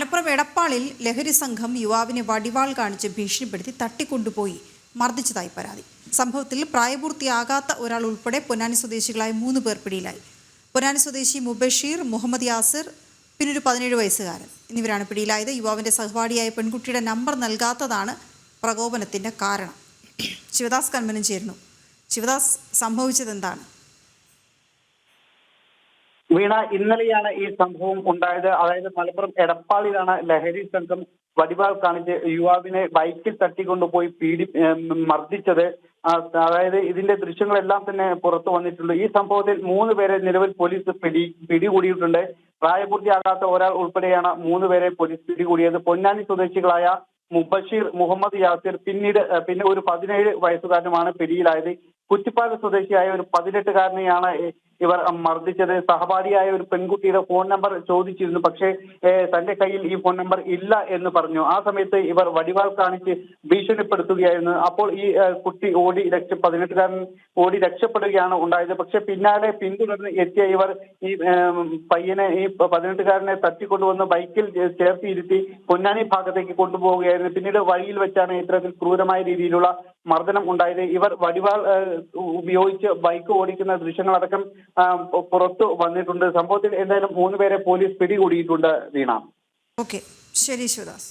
മലപ്പുറം എടപ്പാളിൽ ലഹരി സംഘം യുവാവിനെ വടിവാൾ കാണിച്ച് ഭീഷണിപ്പെടുത്തി തട്ടിക്കൊണ്ടുപോയി. മർദ്ദിച്ചതായി പരാതി. സംഭവത്തിൽ പ്രായപൂർത്തിയാകാത്ത ഒരാൾ ഉൾപ്പെടെ പൊന്നാനി സ്വദേശികളായ മൂന്ന് പേർ പിടിയിലായി. പൊന്നാനി സ്വദേശി മുബഷീർ മുഹമ്മദ് യാസിർ പിന്നൊരു പതിനേഴ് വയസ്സുകാരൻ. എന്നിവരാണ് പിടിയിലായത്. യുവാവിന്റെ സഹപാഠിയായ പെൺകുട്ടിയുടെ നമ്പർ നൽകാത്തതാണ് പ്രകോപനത്തിന്റെ കാരണം. ശിവദാസ് കൺമനം ചേരുന്നു. ശിവദാസ് സംഭവിച്ചത് എന്താണ് വീണ ഇന്നലെയാണ് ഈ സംഭവം ഉണ്ടായത്. അതായത് മലപ്പുറം എടപ്പാളിലാണ് ലഹരി സംഘം വടിവാൾ കാണിച്ച് യുവാവിനെ ബൈക്കിൽ തട്ടിക്കൊണ്ടുപോയി പീഡി മർദ്ദിച്ചത്. അതായത് ഇതിന്റെ ദൃശ്യങ്ങളെല്ലാം തന്നെ പുറത്തു വന്നിട്ടുണ്ട്. ഈ സംഭവത്തിൽ മൂന്ന് പേരെ നിലവിൽ പോലീസ് പിടി പിടികൂടിയിട്ടുണ്ട്. പ്രായപൂർത്തിയാകാത്ത ഒരാൾ ഉൾപ്പെടെയാണ് മൂന്ന് പേരെ പോലീസ് പിടികൂടിയത്. പൊന്നാനി സ്വദേശികളായ മുബഷീർ മുഹമ്മദ് യാസിർ പിന്നീട് പിന്നെ ഒരു പതിനേഴ് വയസ്സുകാരനുമാണ് പിടിയിലായത്. കുറ്റിപ്പാല സ്വദേശിയായ ഒരു പതിനെട്ടുകാരനെയാണ് ഇവർ മർദ്ദിച്ചത്. സഹപാഠിയായ ഒരു പെൺകുട്ടിയുടെ ഫോൺ നമ്പർ ചോദിച്ചിരുന്നു. പക്ഷേ തന്റെ കയ്യിൽ ഈ ഫോൺ നമ്പർ ഇല്ല എന്ന് പറഞ്ഞു. ആ സമയത്ത് ഇവർ വടിവാൾ കാണിച്ച് ഭീഷണിപ്പെടുത്തുകയായിരുന്നു. അപ്പോൾ ഈ കുട്ടി ഓടി രക്ഷ പതിനെട്ടുകാരൻ ഓടി രക്ഷപ്പെടുകയാണ് ഉണ്ടായത്. പക്ഷെ പിന്നാലെ പിന്തുടർന്ന് എത്തിയ ഇവർ ഈ പയ്യനെ ഈ പതിനെട്ടുകാരനെ തട്ടിക്കൊണ്ടുവന്ന് ബൈക്കിൽ ചേർത്തിയിരുത്തി പൊന്നാനി ഭാഗത്തേക്ക് കൊണ്ടുപോവുകയായിരുന്നു. പിന്നീട് വഴിയിൽ വെച്ചാണ് ഇത്തരത്തിൽ ക്രൂരമായ രീതിയിലുള്ള മർദ്ദനം ഉണ്ടായത്. ഇവർ വടിവാൾ ഉപയോഗിച്ച് ബൈക്ക് ഓടിക്കുന്ന ദൃശ്യങ്ങളടക്കം പുറത്തു വന്നിട്ടുണ്ട്. സംഭവത്തിൽ എന്തായാലും മൂന്ന് പേരെ പോലീസ് പിടികൂടിയിട്ടുണ്ട് വീണ. ഓക്കെ. ശരി ശിവദാസ്.